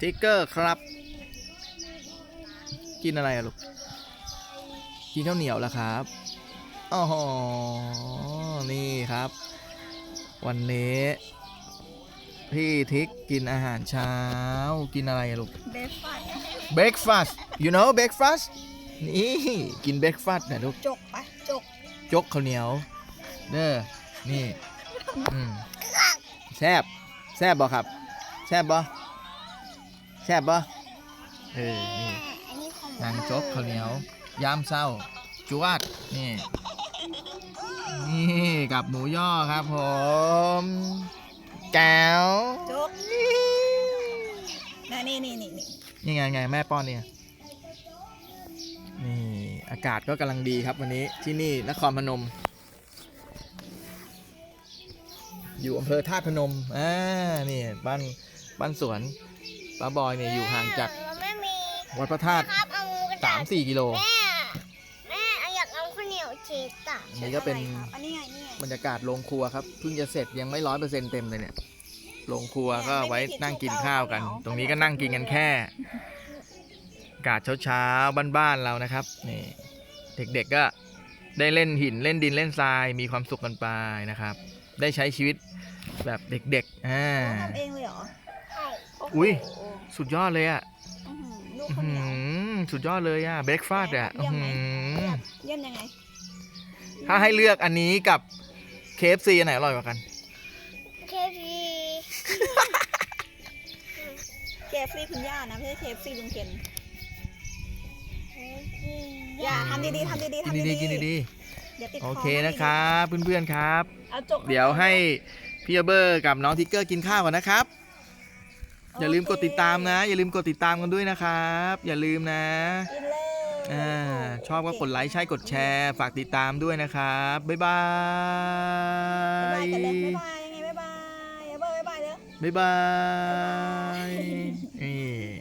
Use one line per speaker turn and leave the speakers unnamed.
ทิกเกอร์ครับ กินอะไรอะลูก กินข้าวเหนียวแล้วครับอ๋อนี่ครับ วันนี้พี่ทิกกินอาหารเช้า กินอะไรอะลูก
เบฟฟัน
breakfast you know breakfast นี่ กิน breakfast นะลูก
จกไปจก
จกข้าวเหนียว เด้อ นี่ อืมแซบแซบบ่ครับ แซบบ่ แซบบ่เออนี่
อันนี้ของ
นางจกข้าวเหนียวยามเศร้าจวดนี่นี่กับหมูย่อครับผมแก้ว
จกนะนี่นี่นี่นี่
นี่ไงไงแม่ป้อนเนี่ยนี่อากาศก็กำลังดีครับวันนี้ที่นี่นครพนม อยู่อำเภอธาตุพนมอ่านี่บ้านบ้านสวน ป้าบอยเนี่ยอยู่ห่างจาก
แม่มี
วัดพระธาตุ
ครับเอากระ
สา
ดาษ
มสี่กิโล
แม่แม่อยากเอาข้าวเหนียวชีสอะ
นี่ก็เป็น
อะไรครับอันนี้ไงนี่ไง
บรรยากาศโรงครัวครับเพิ่งจะเสร็จยังไม่ร้อยเปอร์เซ็นต์เต็มเลยเนี่ยโรงครัวก็ไว้นั่งกินข้าวกัน ตรงนี้ก็นั่งกินกันแค่อากาศเช้าๆบ้านๆเรานะครับนี่เด็กๆก็ได้เล่นหินเล่นดินเล่นทรายมีความสุขกันไปนะครับ ได้ใช้ชีวิตแบบเด็กๆอ่า
ทำเองเลยเหรอ
ใช่
โโห
อุ๊ย สุดยอดเลยอะ
อื้อหือลูก
อื้อ
ข้าวเห
หื
นียว
อสุดยอดเลยอะเบรกฟาสต์อะอื้อหือ
เยี่ยมยังไง
ถ้าให้เลือกอันนี้กับ KFC อันไหนอร่อยกว่ากัน
เคพี
เคฟซีคุณย่านะไม่ใช่เคฟซีลุงเคน
เคพี
อย่าทำดีๆทำดีๆทำ
กิน
ดี
ดีๆกินดี
เดี๋ยวติด
ๆ
ค
โอ
อ
เคนะครับ เพื่อนๆครับ
เอาจก
เดี๋ยวให้พี่เบอร์กับน้องทิกเกอร์กินข้าวก่อนนะครับ อย่าลืมกดติดตามนะ อย่าลืมกดติดตามกันด้วยนะครับ อย่าลืมนะ
กินเลย
อ่าชอบก็กดไลค์ใช่กดแชร์ ฝากติดตามด้วยนะครับ บ๊ายบา
บ๊ายบาย
ย
กันเลยบ๊ายบายยังไงบ๊ายบายอย่าเบอร์บ๊ายบายเด้อ
บ๊ายบายนี่